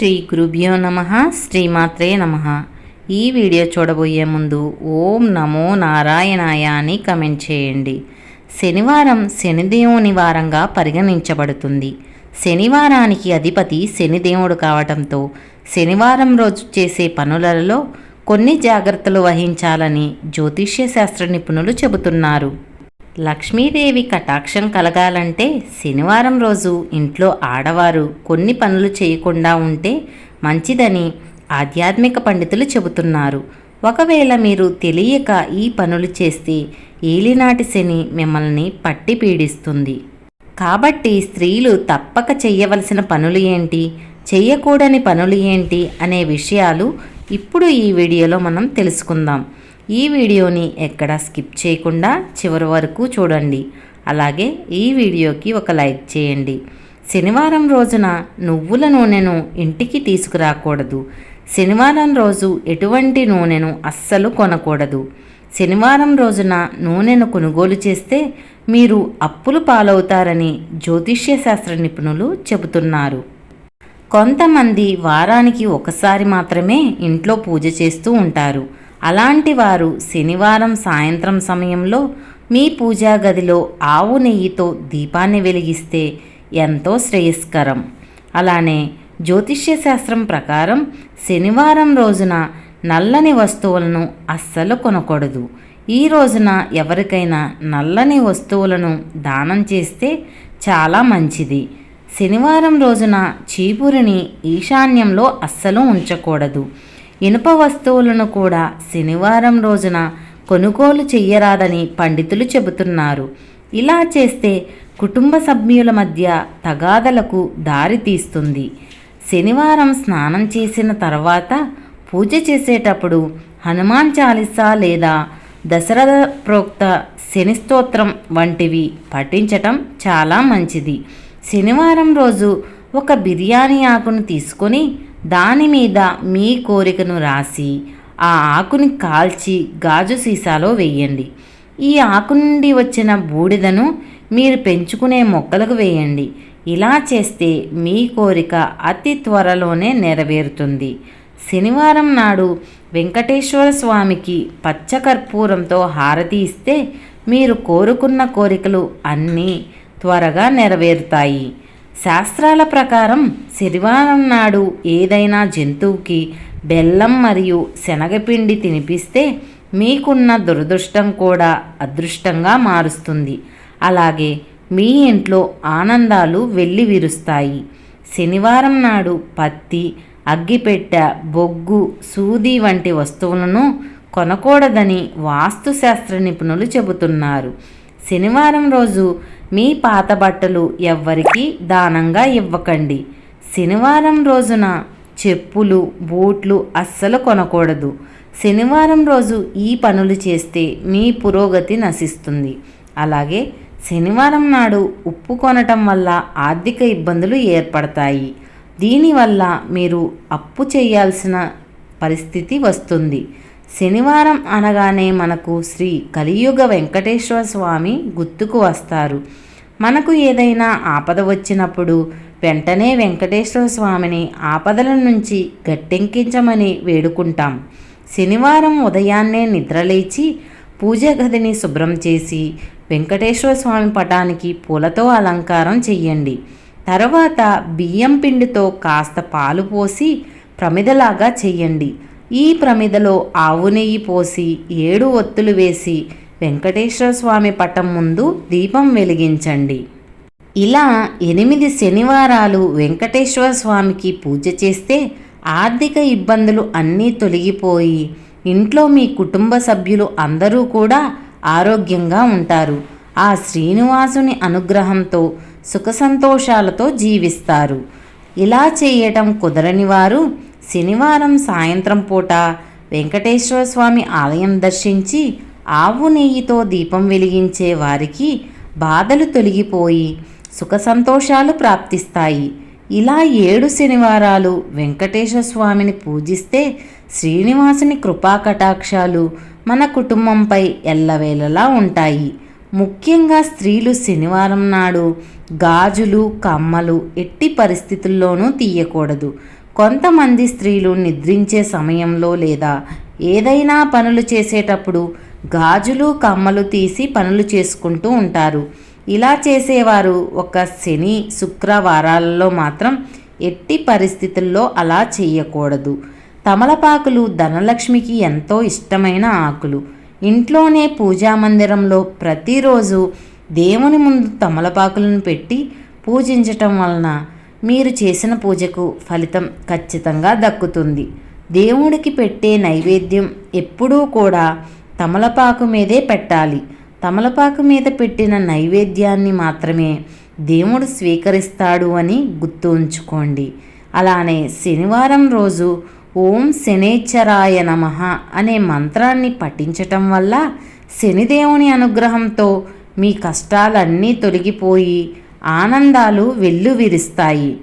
శ్రీ గురుభ్యో నమ శ్రీమాత్రే నమ. ఈ వీడియో చూడబోయే ముందు ఓం నమో నారాయణాయ అని కమెంట్ చేయండి. శనివారం శనిదేవుని వారంగా పరిగణించబడుతుంది. శనివారానికి అధిపతి శనిదేవుడు కావటంతో శనివారం రోజు చేసే పనులలో కొన్ని జాగ్రత్తలు వహించాలని జ్యోతిష్య శాస్త్ర నిపుణులు చెబుతున్నారు. లక్ష్మీదేవి కటాక్షం కలగాలంటే శనివారం రోజు ఇంట్లో ఆడవారు కొన్ని పనులు చేయకుండా ఉంటే మంచిదని ఆధ్యాత్మిక పండితులు చెబుతున్నారు. ఒకవేళ మీరు తెలియక ఈ పనులు చేస్తే ఏలినాటి శని మిమ్మల్ని పట్టి పీడిస్తుంది. కాబట్టి స్త్రీలు తప్పక చేయవలసిన పనులు ఏంటి? చేయకూడని పనులు ఏంటి? అనే విషయాలు ఇప్పుడు ఈ వీడియోలో మనం తెలుసుకుందాం. ఈ వీడియోని ఎక్కడ స్కిప్ చేయకుండా చివరి వరకు చూడండి. అలాగే ఈ వీడియోకి ఒక లైక్ చేయండి. శనివారం రోజున నువ్వుల నూనెను ఇంటికి తీసుకురాకూడదు. శనివారం రోజు ఎటువంటి నూనెను అస్సలు కొనకూడదు. శనివారం రోజున నూనెను కొనుగోలు చేస్తే మీరు అప్పులు పాలవుతారని జ్యోతిష్య శాస్త్ర నిపుణులు చెబుతున్నారు. కొంతమంది వారానికి ఒకసారి మాత్రమే ఇంట్లో పూజ చేస్తూ ఉంటారు. అలాంటి వారు శనివారం సాయంత్రం సమయంలో మీ పూజా గదిలో ఆవు నెయ్యితో దీపాన్ని వెలిగిస్తే ఎంతో శ్రేయస్కరం. అలానే జ్యోతిష్య శాస్త్రం ప్రకారం శనివారం రోజున నల్లని వస్తువులను అస్సలు కొనకూడదు. ఈ రోజున ఎవరికైనా నల్లని వస్తువులను దానం చేస్తే చాలా మంచిది. శనివారం రోజున చీపురిని ఈశాన్యంలో అస్సలు ఉంచకూడదు. ఇనుప వస్తువులను కూడా శనివారం రోజున కొనుగోలు చెయ్యరాదని పండితులు చెబుతున్నారు. ఇలా చేస్తే కుటుంబ సభ్యుల మధ్య తగాదలకు దారి తీస్తుంది. శనివారం స్నానం చేసిన తర్వాత పూజ చేసేటప్పుడు హనుమాన్ చాలీసా లేదా దశరథ ప్రోక్త శని స్తోత్రం వంటివి పఠించటం చాలా మంచిది. శనివారం రోజు ఒక బిర్యానీ ఆకును తీసుకొని దాని మీద మీ కోరికను రాసి ఆ ఆకుని కాల్చి గాజు సీసాలో వేయండి. ఈ ఆకు నుండి వచ్చిన బూడిదను మీరు పెంచుకునే మొక్కలకు వేయండి. ఇలా చేస్తే మీ కోరిక అతి త్వరలోనే నెరవేరుతుంది. శనివారం నాడు వెంకటేశ్వర స్వామికి పచ్చకర్పూరంతో హారతి ఇస్తే మీరు కోరుకున్న కోరికలు అన్నీ త్వరగా నెరవేరుతాయి. శాస్త్రాల ప్రకారం శనివారం నాడు ఏదైనా జంతువుకి బెల్లం మరియు శనగపిండి తినిపిస్తే మీకున్న దురదృష్టం కూడా అదృష్టంగా మారుస్తుంది. అలాగే మీ ఇంట్లో ఆనందాలు వెళ్ళి విరుస్తాయి. శనివారం నాడు పత్తి అగ్గిపెట్ట బొగ్గు సూది వంటి వస్తువులను కొనకూడదని వాస్తుశాస్త్ర నిపుణులు చెబుతున్నారు. శనివారం రోజు మీ పాత బట్టలు ఎవ్వరికీ దానంగా ఇవ్వకండి. శనివారం రోజున చెప్పులు బూట్లు అస్సలు కొనకూడదు. శనివారం రోజు ఈ పనులు చేస్తే మీ పురోగతి నశిస్తుంది. అలాగే శనివారం నాడు ఉప్పు కొనటం వల్ల ఆర్థిక ఇబ్బందులు ఏర్పడతాయి. దీనివల్ల మీరు అప్పు చేయాల్సిన పరిస్థితి వస్తుంది. శనివారం అనగానే మనకు శ్రీ కలియుగ వెంకటేశ్వర స్వామి గుర్తుకు వస్తారు. మనకు ఏదైనా ఆపద వచ్చినప్పుడు వెంటనే వెంకటేశ్వర స్వామిని ఆపదల నుంచి గట్టెంకించమని వేడుకుంటాం. శనివారం ఉదయాన్నే నిద్రలేచి పూజ గదిని శుభ్రం చేసి వెంకటేశ్వర స్వామి పటానికి పూలతో అలంకారం చెయ్యండి. తర్వాత బియ్యం పిండితో కాస్త పాలు పోసి ప్రమిదలాగా చెయ్యండి. ఈ ప్రమిదలో ఆవు నెయ్యి పోసి ఏడు ఒత్తులు వేసి వెంకటేశ్వర స్వామి పటం ముందు దీపం వెలిగించండి. ఇలా ఎనిమిది శనివారాలు వెంకటేశ్వర స్వామికి పూజ చేస్తే ఆర్థిక ఇబ్బందులు అన్నీ తొలగిపోయి ఇంట్లో మీ కుటుంబ సభ్యులు అందరూ కూడా ఆరోగ్యంగా ఉంటారు. ఆ శ్రీనివాసుని అనుగ్రహంతో సుఖ సంతోషాలతో జీవిస్తారు. ఇలా చేయటం కుదరని వారు శనివారం సాయంత్రం పూట వెంకటేశ్వర స్వామి ఆలయం దర్శించి ఆవు నెయ్యితో దీపం వెలిగించే వారికి బాధలు తొలగిపోయి సుఖ సంతోషాలు ప్రాప్తిస్తాయి. ఇలా ఏడు శనివారాలు వెంకటేశ్వర స్వామిని పూజిస్తే శ్రీనివాసుని కృపా కటాక్షాలు మన కుటుంబంపై ఎల్లవేళలా ఉంటాయి. ముఖ్యంగా స్త్రీలు శనివారం నాడు గాజులు కమ్మలు ఎట్టి పరిస్థితుల్లోనూ తీయకూడదు. కొంతమంది స్త్రీలు నిద్రించే సమయంలో లేదా ఏదైనా పనులు చేసేటప్పుడు గాజులు కమ్మలు తీసి పనులు చేసుకుంటూ ఉంటారు. ఇలా చేసేవారు ఒక శని శుక్రవారాలలో మాత్రం ఎట్టి పరిస్థితుల్లో అలా చేయకూడదు. తమలపాకులు ధనలక్ష్మికి ఎంతో ఇష్టమైన ఆకులు. ఇంట్లోనే పూజా మందిరంలో ప్రతిరోజు దేవుని ముందు తమలపాకులను పెట్టి పూజించటం వలన మీరు చేసిన పూజకు ఫలితం ఖచ్చితంగా దక్కుతుంది. దేవుడికి పెట్టే నైవేద్యం ఎప్పుడూ కూడా తమలపాకు మీదే పెట్టాలి. తమలపాకు మీద పెట్టిన నైవేద్యాన్ని మాత్రమే దేవుడు స్వీకరిస్తాడు అని గుర్తు ఉంచుకోండి. అలానే శనివారం రోజు ఓం శనేశ్వరాయ నమ అనే మంత్రాన్ని పఠించటం వల్ల శనిదేవుని అనుగ్రహంతో మీ కష్టాలన్నీ తొలగిపోయి ఆనందాలు వెల్లువిరుస్తాయి.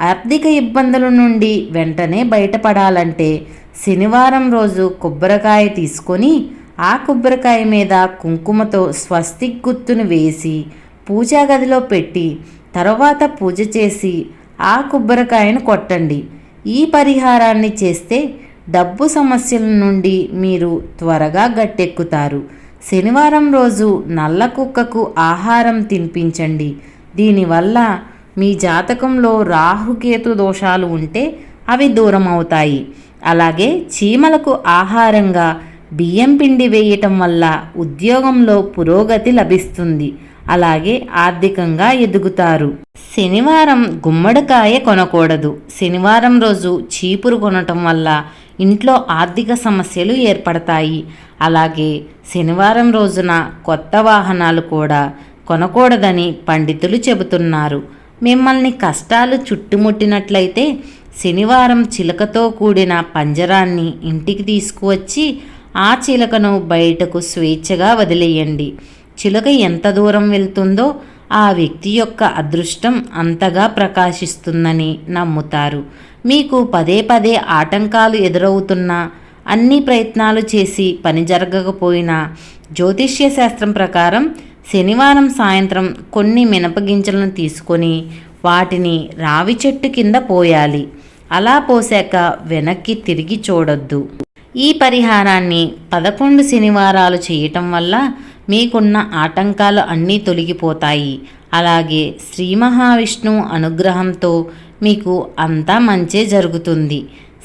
ఆర్థిక ఇబ్బందుల నుండి వెంటనే బయటపడాలంటే శనివారం రోజు కొబ్బరికాయ తీసుకొని ఆ కొబ్బరికాయ మీద కుంకుమతో స్వస్తిక్ గుర్తును వేసి పూజా గదిలో పెట్టి తర్వాత పూజ చేసి ఆ కొబ్బరికాయను కొట్టండి. ఈ పరిహారాన్ని చేస్తే డబ్బు సమస్యల నుండి మీరు త్వరగా గట్టెక్కుతారు. శనివారం రోజు నల్ల కుక్కకు ఆహారం తినిపించండి. దీనివల్ల మీ జాతకంలో రాహుకేతు దోషాలు ఉంటే అవి దూరం అవుతాయి. అలాగే చీమలకు ఆహారంగా బియ్యం పిండి వేయటం వల్ల ఉద్యోగంలో పురోగతి లభిస్తుంది. అలాగే ఆర్థికంగా ఎదుగుతారు. శనివారం గుమ్మడికాయ కొనకూడదు. శనివారం రోజు చీపురు కొనటం వల్ల ఇంట్లో ఆర్థిక సమస్యలు ఏర్పడతాయి. అలాగే శనివారం రోజున కొత్త వాహనాలు కూడా కొనకూడదని పండితులు చెబుతున్నారు. మిమ్మల్ని కష్టాలు చుట్టుముట్టినట్లయితే శనివారం చిలకతో కూడిన పంజరాన్ని ఇంటికి తీసుకువచ్చి ఆ చిలకను బయటకు స్వేచ్ఛగా వదిలేయండి. చిలక ఎంత దూరం వెళ్తుందో ఆ వ్యక్తి యొక్క అదృష్టం అంతగా ప్రకాశిస్తుందని నమ్ముతారు. మీకు పదే పదే ఆటంకాలు ఎదురవుతున్నా అన్ని ప్రయత్నాలు చేసి పని జరగకపోయినా జ్యోతిష్య శాస్త్రం ప్రకారం శనివారం సాయంత్రం కొన్ని మినపగింజలను తీసుకొని వాటిని రావి చెట్టు కింద పోయాలి. అలా పోసాక వెనక్కి తిరిగి చూడొద్దు. ఈ పరిహారాన్ని పదకొండు శనివారాలు చేయటం వల్ల మీకున్న ఆటంకాలు అన్నీ తొలగిపోతాయి. అలాగే శ్రీ మహావిష్ణువు అనుగ్రహంతో మీకు అంతా మంచే జరుగుతుంది.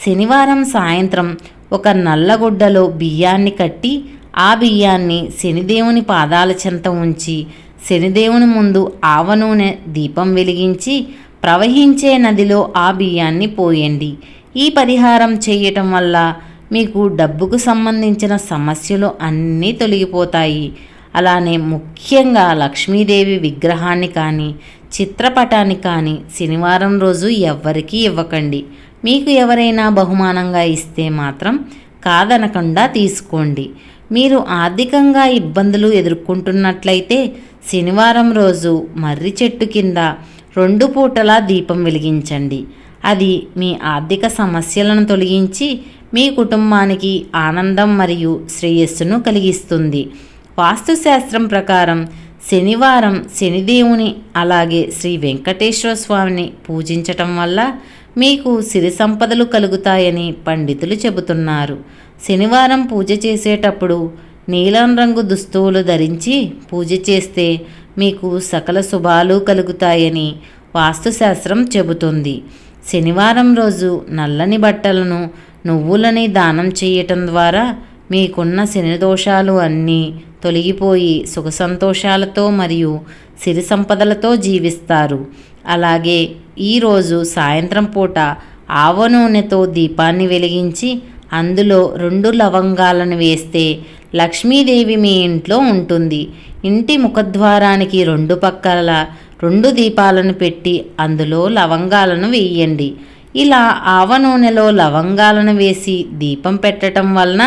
శనివారం సాయంత్రం ఒక నల్లగుడ్డలో బియ్యాన్ని కట్టి ఆ బియ్యాన్ని శనిదేవుని పాదాల చెంత ఉంచి శనిదేవుని ముందు ఆవ నూనె దీపం వెలిగించి ప్రవహించే నదిలో ఆ బియ్యాన్ని పోయండి. ఈ పరిహారం చేయటం వల్ల మీకు డబ్బుకు సంబంధించిన సమస్యలు అన్నీ తొలగిపోతాయి. అలానే ముఖ్యంగా లక్ష్మీదేవి విగ్రహాన్ని కానీ చిత్రపటాన్ని కానీ శనివారం రోజు ఎవ్వరికీ ఇవ్వకండి. మీకు ఎవరైనా బహుమానంగా ఇస్తే మాత్రం కాదనకుండా తీసుకోండి. మీరు ఆర్థికంగా ఇబ్బందులు ఎదుర్కొంటున్నట్లయితే శనివారం రోజు మర్రి చెట్టు కింద రెండు పూటలా దీపం వెలిగించండి. అది మీ ఆర్థిక సమస్యలను తొలగించి మీ కుటుంబానికి ఆనందం మరియు శ్రేయస్సును కలిగిస్తుంది. వాస్తుశాస్త్రం ప్రకారం శనివారం శనిదేవుని అలాగే శ్రీ వెంకటేశ్వర స్వామిని పూజించటం వల్ల మీకు సిరి సంపదలు కలుగుతాయని పండితులు చెబుతున్నారు. శనివారం పూజ చేసేటప్పుడు నీలం రంగు దుస్తువులు ధరించి పూజ చేస్తే మీకు సకల శుభాలు కలుగుతాయని వాస్తుశాస్త్రం చెబుతుంది. శనివారం రోజు నల్లని బట్టలను నువ్వులని దానం చేయటం ద్వారా మీకున్న శని దోషాలు అన్నీ తొలగిపోయి సుఖ సంతోషాలతో మరియు సిరి సంపదలతో జీవిస్తారు. అలాగే ఈరోజు సాయంత్రం పూట ఆవ నూనెతో దీపాన్ని వెలిగించి అందులో రెండు లవంగాలను వేస్తే లక్ష్మీదేవి మీ ఇంట్లో ఉంటుంది. ఇంటి ముఖద్వారానికి రెండు పక్కల రెండు దీపాలను పెట్టి అందులో లవంగాలను వేయండి. ఇలా ఆవ నూనెలో లవంగాలను వేసి దీపం పెట్టడం వలన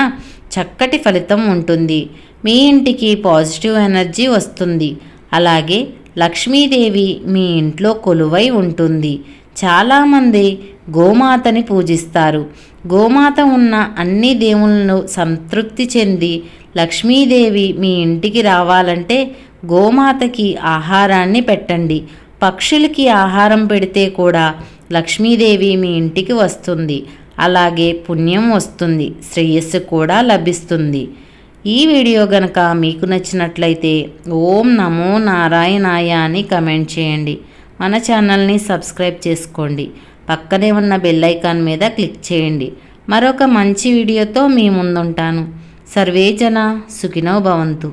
చక్కటి ఫలితం ఉంటుంది. మీ ఇంటికి పాజిటివ్ ఎనర్జీ వస్తుంది. అలాగే లక్ష్మీదేవి మీ ఇంట్లో కొలువై ఉంటుంది. చాలామంది గోమాతని పూజిస్తారు. గోమాత ఉన్న అన్ని దేవులను సంతృప్తి చెంది లక్ష్మీదేవి మీ ఇంటికి రావాలంటే గోమాతకి ఆహారాన్ని పెట్టండి. పక్షులకి ఆహారం పెడితే కూడా లక్ష్మీదేవి మీ ఇంటికి వస్తుంది. అలాగే పుణ్యం వస్తుంది. శ్రేయస్సు కూడా లభిస్తుంది. ఈ వీడియో గనక మీకు నచ్చినట్లయితే ఓం నమో నారాయణాయ అని కమెంట్ చేయండి. మన ఛానల్ని సబ్స్క్రైబ్ చేసుకోండి. పక్కనే ఉన్న బెల్ ఐకాన్ మీద క్లిక్ చేయండి. మరొక మంచి వీడియోతో మీ ముందుంటాను. సర్వేజన సుఖినో భవంతు.